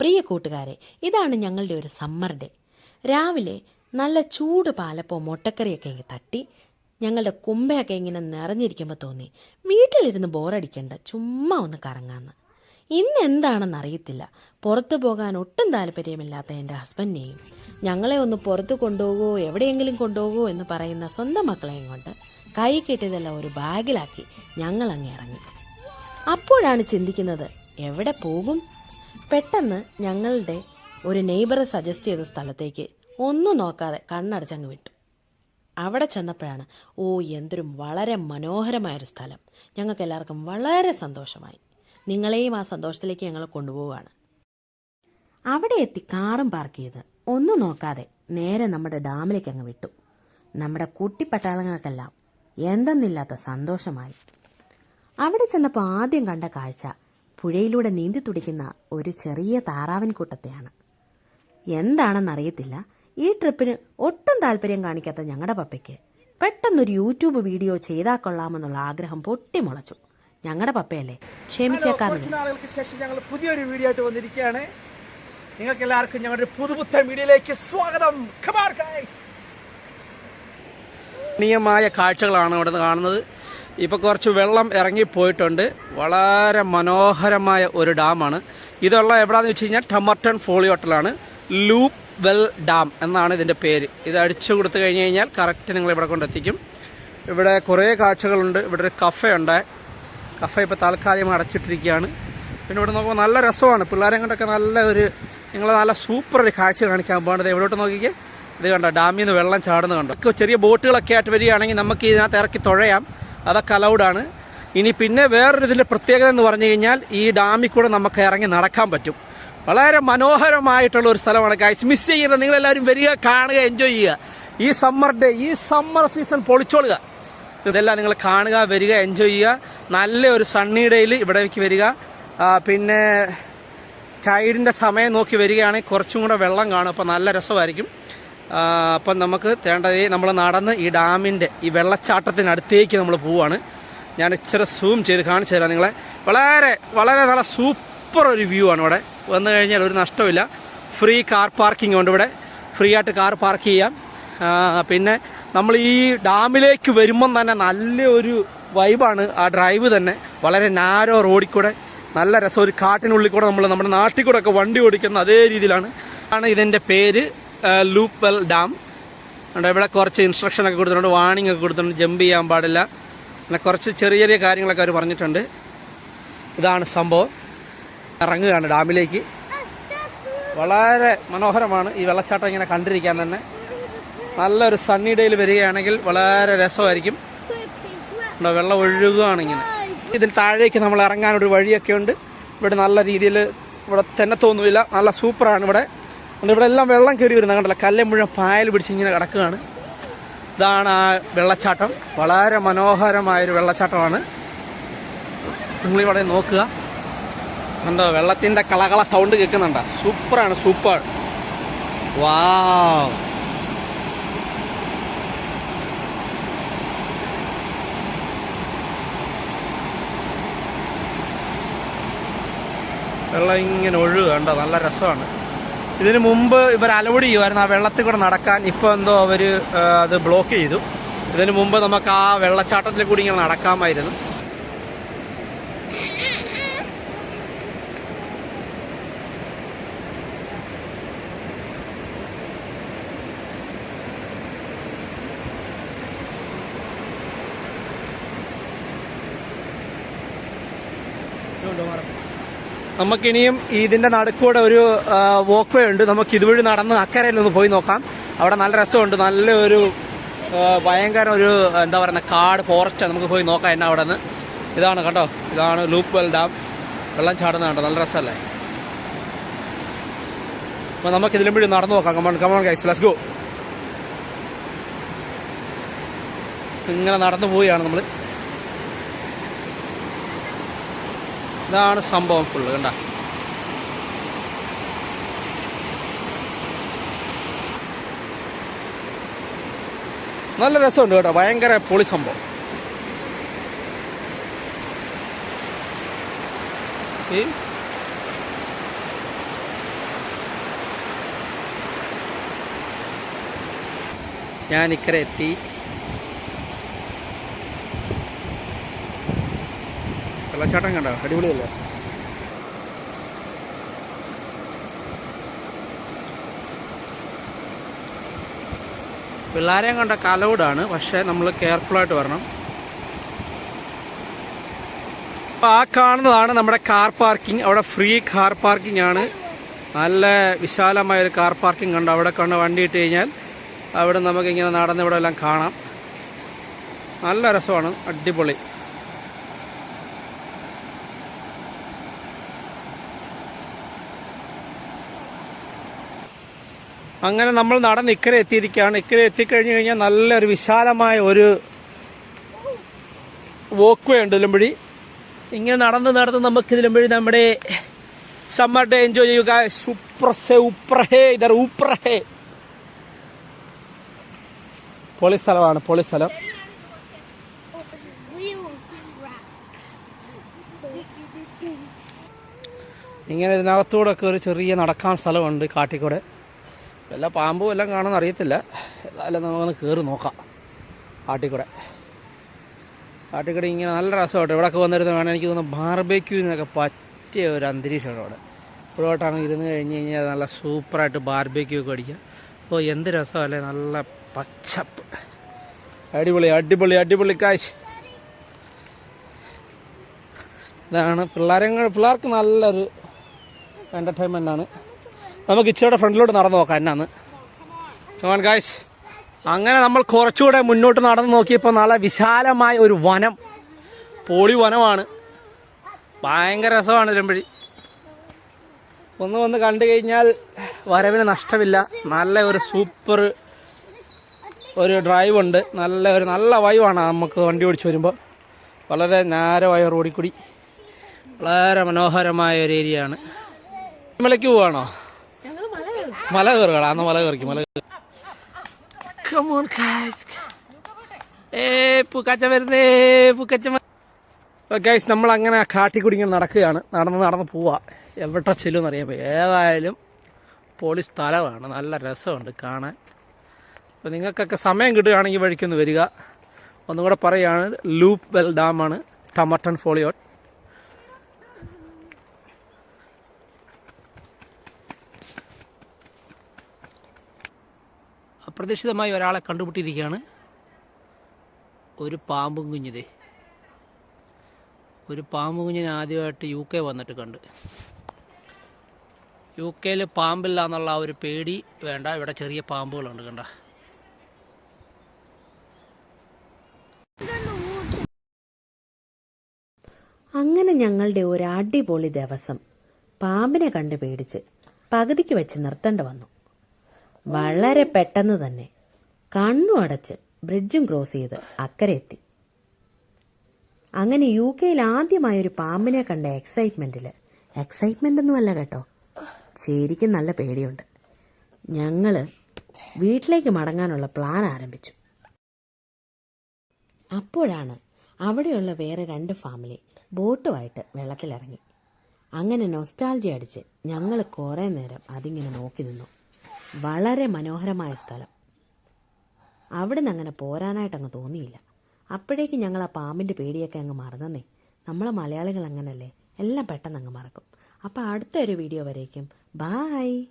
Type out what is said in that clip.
പ്രിയ കൂട്ടുകാരെ ഇതാണ് ഞങ്ങളുടെ ഒരു സമ്മർ ഡേ. രാവിലെ നല്ല ചൂട് പാലപ്പോ മുട്ടക്കറിയൊക്കെ ഇങ്ങനെ തട്ടി ഞങ്ങളുടെ കുമ്പയൊക്കെ ഇങ്ങനെ നിറഞ്ഞിരിക്കുമ്പോൾ തോന്നി വീട്ടിലിരുന്ന് ബോറടിക്കണ്ട ചുമ്മാ ഒന്ന് കറങ്ങാന്ന്. ഇന്ന് എന്താണെന്ന് അറിയത്തില്ല. പുറത്തു പോകാൻ ഒട്ടും താല്പര്യമില്ലാത്ത എന്റെ ഹസ്ബൻഡിനെയും ഞങ്ങളെ ഒന്ന് പുറത്ത് കൊണ്ടുപോകുമോ എവിടെയെങ്കിലും കൊണ്ടുപോകുമോ എന്ന് പറയുന്ന സ്വന്തം മക്കളെയും കൊണ്ട് കൈ കെട്ടിയതെല്ലാം ഒരു ബാഗിലാക്കി ഞങ്ങൾ അങ്ങ് ഇറങ്ങി. അപ്പോഴാണ് ചിന്തിക്കുന്നത് എവിടെ പോകും? പെട്ടെന്ന് ഞങ്ങളുടെ ഒരു നെയ്ബറെ സജസ്റ്റ് ചെയ്ത സ്ഥലത്തേക്ക് ഒന്നും നോക്കാതെ കണ്ണടച്ചങ്ങ് വിട്ടു. അവിടെ ചെന്നപ്പോഴാണ് ഓ എന്തൊരു വളരെ മനോഹരമായൊരു സ്ഥലം. ഞങ്ങൾക്ക് എല്ലാവർക്കും വളരെ സന്തോഷമായി. നിങ്ങളെയും ആ സന്തോഷത്തിലേക്ക് ഞങ്ങൾ കൊണ്ടുപോവുകയാണ്. അവിടെ എത്തി കാറും പാർക്ക് ചെയ്ത് ഒന്നും നോക്കാതെ നേരെ നമ്മുടെ ഡാമിലേക്ക് അങ്ങ് വിട്ടു. നമ്മുടെ കുട്ടിപ്പട്ടാളങ്ങൾക്കെല്ലാം എന്തെന്നില്ലാത്ത സന്തോഷമായി. അവിടെ ചെന്നപ്പോൾ ആദ്യം കണ്ട കാഴ്ച പുഴയിലൂടെ നീന്തി തുടിക്കുന്ന ഒരു ചെറിയ താറാവിൻ കൂട്ടത്തെയാണ്. എന്താണെന്നറിയത്തില്ല. ഈ ട്രിപ്പിന് ഒട്ടും താല്പര്യം കാണിക്കാത്ത ഞങ്ങളുടെ പപ്പയ്ക്ക് പെട്ടെന്നൊരു യൂട്യൂബ് വീഡിയോ ചെയ്താൽ കൊള്ളാമെന്നുള്ള ആഗ്രഹം പൊട്ടിമുളച്ചു. ഞങ്ങളുടെ പപ്പയല്ലേ? ക്ഷമിച്ചേക്കാന്ന് കുറച്ച് നാളുകൾക്ക് ശേഷം ഞങ്ങൾ പുതിയൊരു വീഡിയോ ആയിട്ട് വന്നിരിക്കുകയാണ്. നിങ്ങൾക്ക് എല്ലാവർക്കും ഞങ്ങളുടെ പുതുപുത്തൻ വീഡിയോയിലേക്ക് സ്വാഗതം. Come guys guys. കാഴ്ചകളാണ് ഇവിടെ നിന്ന് കാണുന്നത്. ഇപ്പോൾ കുറച്ച് വെള്ളം ഇറങ്ങിപ്പോയിട്ടുണ്ട് വളരെ മനോഹരമായ ഒരു ഡാമാണ്. ഇതുള്ള എവിടെയാണെന്ന് വെച്ച് കഴിഞ്ഞാൽ ടമർട്ടൺ ഫോളിയോട്ടലാണ് ലൂപ്പ് വെൽ ഡാം എന്നാണ് ഇതിന്റെ പേര്. ഇത് അടിച്ചു കൊടുത്തു കഴിഞ്ഞ് കഴിഞ്ഞാൽ കറക്റ്റ് നിങ്ങൾ ഇവിടെ കൊണ്ടെത്തിക്കും. ഇവിടെ കുറേ കാഴ്ചകളുണ്ട്. ഇവിടെ ഒരു കഫേ ഉണ്ട്. കഫ ഇപ്പോൾ താൽക്കാലികം അടച്ചിട്ടിരിക്കുകയാണ്. പിന്നെ ഇവിടെ നോക്കുമ്പോൾ നല്ല രസമാണ്. പിള്ളേരെ കൊണ്ടൊക്കെ നല്ല ഒരു നിങ്ങൾ നല്ല സൂപ്പർ ഒരു കാഴ്ച കാണിക്കാൻ പോകേണ്ടത് എവിടോട്ട് നോക്കിക്കേ. ഇത് കണ്ടോ? ഡാമിൽ നിന്ന് വെള്ളം ചാടുന്നത് കണ്ടോ? ചെറിയ ബോട്ടുകളൊക്കെ ആയിട്ട് വരികയാണെങ്കിൽ നമുക്ക് ഇതിനകത്ത് ഇറക്കി തുഴയാം. അതൊക്കെ അലൗഡാണ് ഇനി പിന്നെ വേറൊരു ഇതിന്റെ പ്രത്യേകത എന്ന് പറഞ്ഞു കഴിഞ്ഞാൽ ഈ ഡാമിൽ കൂടെ നമുക്ക് ഇറങ്ങി നടക്കാൻ പറ്റും. വളരെ മനോഹരമായിട്ടുള്ള ഒരു സ്ഥലമാണ്. കാഴ്ച മിസ് ചെയ്യരുത് നിങ്ങളെല്ലാവരും വരിക കാണുക എൻജോയ് ചെയ്യുക. ഈ സമ്മർ ഡേ ഈ സമ്മർ സീസൺ പൊളിച്ചോളുക. ഇതെല്ലാം നിങ്ങൾ കാണുക വരിക എൻജോയ് ചെയ്യുക. നല്ല ഒരു സണ്ണി ഡേയിൽ ഇവിടേക്ക് വരിക. പിന്നെ ടൈഡിന്റെ സമയം നോക്കി വരികയാണെങ്കിൽ കുറച്ചും കൂടെ വെള്ളം കാണും. അപ്പോൾ നല്ല രസമായിരിക്കും. അപ്പം നമുക്ക് തേണ്ടത് നമ്മൾ നടന്ന് ഈ ഡാമിന്റെ ഈ വെള്ളച്ചാട്ടത്തിനടുത്തേക്ക് നമ്മൾ പോവുകയാണ് ഞാൻ ഇച്ചിരി സൂം ചെയ്ത് കാണിച്ചു തരാം നിങ്ങളെ. വളരെ വളരെ നല്ല സൂപ്പർ ഒരു വ്യൂ ആണ് ഇവിടെ. വന്നു കഴിഞ്ഞാൽ ഒരു നഷ്ടമില്ല ഫ്രീ കാർ പാർക്കിംഗ് ഉണ്ട് ഇവിടെ. ഫ്രീ ആയിട്ട് കാർ പാർക്ക് ചെയ്യാം. പിന്നെ നമ്മൾ ഈ ഡാമിലേക്ക് വരുമ്പം തന്നെ നല്ലൊരു വൈബാണ് ആ ഡ്രൈവ് തന്നെ. വളരെ നാരോ റോഡിൽ കൂടെ നല്ല രസം. ഒരു കാട്ടിനുള്ളിൽ കൂടെ നമ്മൾ നമ്മുടെ നാട്ടിൽ കൂടെ ഒക്കെ വണ്ടി ഓടിക്കുന്ന അതേ രീതിയിലാണ്. ആണ് ഇതിന്റെ പേര്. ലൂപ്പൽ ഡാം. ഉണ്ട് ഇവിടെ കുറച്ച് ഇൻസ്ട്രക്ഷൻ ഒക്കെ കൊടുത്തിട്ടുണ്ട് വാണിംഗ് ഒക്കെ കൊടുത്തിട്ടുണ്ട് ജമ്പ് ചെയ്യാൻ പാടില്ല. പിന്നെ കുറച്ച് ചെറിയ ചെറിയ കാര്യങ്ങളൊക്കെ അവർ പറഞ്ഞിട്ടുണ്ട്. ഇതാണ് സംഭവം. ഇറങ്ങുകയാണ് ഡാമിലേക്ക്. വളരെ മനോഹരമാണ് ഈ വെള്ളച്ചാട്ടം ഇങ്ങനെ കണ്ടിരിക്കാൻ തന്നെ. നല്ലൊരു സണ്ണി ഡേയിൽ വരികയാണെങ്കിൽ വളരെ രസമായിരിക്കും. വെള്ളം ഒഴുകുകയാണ് ഇങ്ങനെ. താഴേക്ക് നമ്മൾ ഇറങ്ങാനൊരു വഴിയൊക്കെ ഉണ്ട്. ഇവിടെ നല്ല രീതിയിൽ ഇവിടെ തന്നെ തോന്നുന്നില്ല. നല്ല സൂപ്പറാണ് ഇവിടെ. അതുകൊണ്ട് ഇവിടെ എല്ലാം വെള്ളം കയറി വരുന്ന കണ്ടല്ലോ. കല്ലേ മുഴുവൻ പായൽ പിടിച്ച് ഇങ്ങനെ കിടക്കുകയാണ്. ഇതാണ് ആ വെള്ളച്ചാട്ടം. വളരെ മനോഹരമായൊരു വെള്ളച്ചാട്ടമാണ്. നിങ്ങളിവിടെ നോക്കുക. കണ്ടോ വെള്ളത്തിന്റെ കളകള സൗണ്ട് കേൾക്കുന്നുണ്ടോ? സൂപ്പറാണ് സൂപ്പർ. വാ വെള്ളം ഇങ്ങനെ ഒഴുകുക കണ്ടോ? നല്ല രസമാണ്. ഇതിന് മുമ്പ് ഇവർ അലൗഡ് ചെയ്യുമായിരുന്നു ആ വെള്ളത്തിൽ കൂടെ നടക്കാൻ. ഇപ്പോൾ എന്തോ അവർ അത് ബ്ലോക്ക് ചെയ്തു. ഇതിന് മുമ്പ് നമുക്ക് ആ വെള്ളച്ചാട്ടത്തിൽ കൂടി ഇങ്ങനെ നടക്കാമായിരുന്നു. നമുക്കിനിയും ഇതിന്റെ നടുക്കൂടെ ഒരു വോക്ക് വേ ഉണ്ട്. നമുക്ക് ഇതുവഴി നടന്ന് അക്കരയിൽ ഒന്ന് പോയി നോക്കാം. അവിടെ നല്ല രസമുണ്ട്. നല്ല ഒരു ഭയങ്കര ഒരു എന്താ പറയുക കാട് ഫോറസ്റ്റ് നമുക്ക് പോയി നോക്കാം എന്നാ അവിടെ നിന്ന് ഇതാണ് കണ്ടോ? ഇതാണ് ലൂപ്പ് വെൽ ഡാം. വെള്ളം ചാടുന്ന കണ്ടോ? നല്ല രസമല്ലേ? അപ്പോൾ നമുക്ക് ഇതിലും വഴി നടന്നു നോക്കാം. Come on come on guys let's go ഇങ്ങനെ നടന്നു പോവുകയാണ് നമ്മൾ ഇതാണ് സംഭവം ഫുള്ള് കണ്ട? നല്ല രസമുണ്ട് കേട്ടോ ഭയങ്കര പൊളി സംഭവം. ഞാൻ ഇക്കരെ എത്തി. വെള്ളച്ചാട്ടം കണ്ടോ? അടിപൊളിയല്ലേ? പിള്ളേരെയും കണ്ട കലൗഡാണ് പക്ഷേ നമ്മൾ കെയർഫുള്ളായിട്ട് വരണം. അപ്പോൾ ആ കാണുന്നതാണ് നമ്മുടെ കാർ പാർക്കിംഗ് അവിടെ ഫ്രീ കാർ പാർക്കിംഗ് ആണ്. നല്ല വിശാലമായ ഒരു കാർ പാർക്കിംഗ് കണ്ടോ? അവിടെ കണ്ട് വണ്ടി ഇട്ട് കഴിഞ്ഞാൽ അവിടെ നമുക്ക് ഇങ്ങനെ നടന്ന് ഇവിടെ എല്ലാം കാണാം. നല്ല രസമാണ്. അടിപൊളി. അങ്ങനെ നമ്മൾ നടന്ന് ഇക്കരെ എത്തിയിരിക്കുകയാണ്. ഇക്കരെ എത്തിക്കഴിഞ്ഞ് കഴിഞ്ഞാൽ നല്ലൊരു വിശാലമായ ഒരു വോക്ക് വേ ഉണ്ട് ഇതിലുമ്പഴി ഇങ്ങനെ നടന്ന് നടന്ന് നമുക്ക് ഇതിലുമ്പഴി നമ്മുടെ സമ്മർ ഡേ എൻജോയ് ചെയ്യുക. സൂപ്രസേ ഉപ്രഹേ ഇതർ ഉപ്രഹേ പൊളി സ്ഥലമാണ് പൊളി സ്ഥലം. ഇങ്ങനെ ഇതിനകത്തൂടെ ഒക്കെ ഒരു ചെറിയ നടക്കാൻ സ്ഥലമുണ്ട് കാട്ടിക്കൂടെ. വല്ല പാമ്പും എല്ലാം കാണുമെന്ന് അറിയത്തില്ല. ഏതായാലും നമുക്കൊന്ന് കയറി നോക്കാം. ആട്ടിക്കൂടെ. ആട്ടിക്കൂടെ ഇങ്ങനെ നല്ല രസമായിട്ട് ഇവിടെയൊക്കെ വന്നിരുന്ന വേണം എനിക്ക് തോന്നുന്നു ബാർബേക്യൂന്നൊക്കെ പറ്റിയ ഒരു അന്തരീക്ഷമാണ് ഇവിടെ ഇപ്പോഴോട്ടാണ് ഇരുന്ന് കഴിഞ്ഞ് കഴിഞ്ഞാൽ നല്ല സൂപ്പറായിട്ട് ബാർബേക്യൂ ഒക്കെ അടിക്കുക അപ്പോൾ എന്ത് രസമല്ലേ നല്ല പച്ചപ്പ്. അടിപൊളി അടിപൊളി അടിപൊളി കാശ് ഇതാണ് പിള്ളേരെ പിള്ളേർക്ക് നല്ലൊരു എന്റർടൈൻമെന്റ് ആണ്. നമുക്ക് ഇച്ചിരിയുടെ ഫ്രണ്ടിലോട്ട് നടന്നു നോക്കാം എന്നാന്ന്. കമാൻ ഗായ്സ് അങ്ങനെ നമ്മൾ കുറച്ചുകൂടെ മുന്നോട്ട് നടന്നു നോക്കിയപ്പോൾ നല്ല വിശാലമായ ഒരു വനം പോളി വനമാണ്. ഭയങ്കര രസമാണ് ഇരമ്പഴി ഒന്ന് വന്ന് കണ്ടു കഴിഞ്ഞാൽ വരവിന് നഷ്ടമില്ല. നല്ല ഒരു സൂപ്പർ ഒരു ഡ്രൈവ് ഉണ്ട്. നല്ല ഒരു നല്ല വൈവാണ് നമുക്ക് വണ്ടി ഓടിച്ച് വരുമ്പോൾ. വളരെ നേരമായ റോഡിൽ കൂടി. വളരെ മനോഹരമായ ഒരു ഏരിയയാണ് മലയ്ക്ക് പോവാണോ? മല കയറുകടാ അന്ന് മല കയറിക്ക് മല. ഏ പൂക്കാച്ച വരുന്നേ പൂക്കച്ച ഗൈസ് നമ്മൾ അങ്ങനെ കാട്ടി ഇങ്ങനെ നടക്കുകയാണ്. നടന്ന് നടന്ന് പോവാ. എവിടെ ചെല്ലും പോയി ഏതായാലും പൊളി സ്ഥലമാണ് നല്ല രസമുണ്ട് കാണാൻ. അപ്പോൾ നിങ്ങൾക്കൊക്കെ സമയം കിട്ടുകയാണെങ്കിൽ വഴിക്കൊന്ന് വരിക. ഒന്നുകൂടെ പറയുകയാണ് ലൂപ്പ് വെൽ ഡാമാണ് ടമട്ടൺ ഫോളിയോട്ട്. അപ്രതീക്ഷിതമായി ഒരാളെ കണ്ടുപിട്ടിരിക്കുകയാണ് ഒരു പാമ്പും കുഞ്ഞിതേ. ഒരു പാമ്പ് കുഞ്ഞിനെ ആദ്യമായിട്ട് യു കെ വന്നിട്ട് കണ്ട്. യു കെയിൽ പാമ്പില്ല എന്നുള്ള ഒരു പേടി വേണ്ട. ഇവിടെ ചെറിയ പാമ്പുകളുണ്ട് കണ്ട. അങ്ങനെ ഞങ്ങളുടെ ഒരു അടിപൊളി ദിവസം. പാമ്പിനെ കണ്ട് പേടിച്ച് പകുതിക്ക് വെച്ച് നിർത്തേണ്ടി വന്നു. വളരെ പെട്ടെന്ന് തന്നെ കണ്ണു അടച്ച് ബ്രിഡ്ജും ക്രോസ് ചെയ്ത് അക്കരെ എത്തി. അങ്ങനെ യു കെയിൽ ആദ്യമായ ഒരു പാമ്പിനെ കണ്ട എക്സൈറ്റ്മെന്റിൽ എക്സൈറ്റ്മെന്റ് ഒന്നുമല്ല കേട്ടോ. ശരിക്കും നല്ല പേടിയുണ്ട്. ഞങ്ങൾ വീട്ടിലേക്ക് മടങ്ങാനുള്ള പ്ലാൻ ആരംഭിച്ചു. അപ്പോഴാണ് അവിടെയുള്ള വേറെ രണ്ട് ഫാമിലി ബോട്ടുമായിട്ട് വെള്ളത്തിലിറങ്ങി. അങ്ങനെ നൊസ്റ്റാൾജി അടിച്ച് ഞങ്ങൾ കുറേ നേരം അതിങ്ങനെ നോക്കി നിന്നു. വളരെ മനോഹരമായ സ്ഥലം. അവിടെ നിന്ന് അങ്ങനെ പോരാനായിട്ട് അങ്ങ് തോന്നിയില്ല. അപ്പോഴേക്ക് ഞങ്ങൾ ആ പാമ്പിന്റെ പേടിയൊക്കെ അങ്ങ് മറന്നേ നമ്മളെ മലയാളികൾ അങ്ങനല്ലേ? എല്ലാം പെട്ടെന്ന് അങ്ങ് മറക്കും. അപ്പോൾ അടുത്ത ഒരു വീഡിയോ വരേക്കും. ബായ്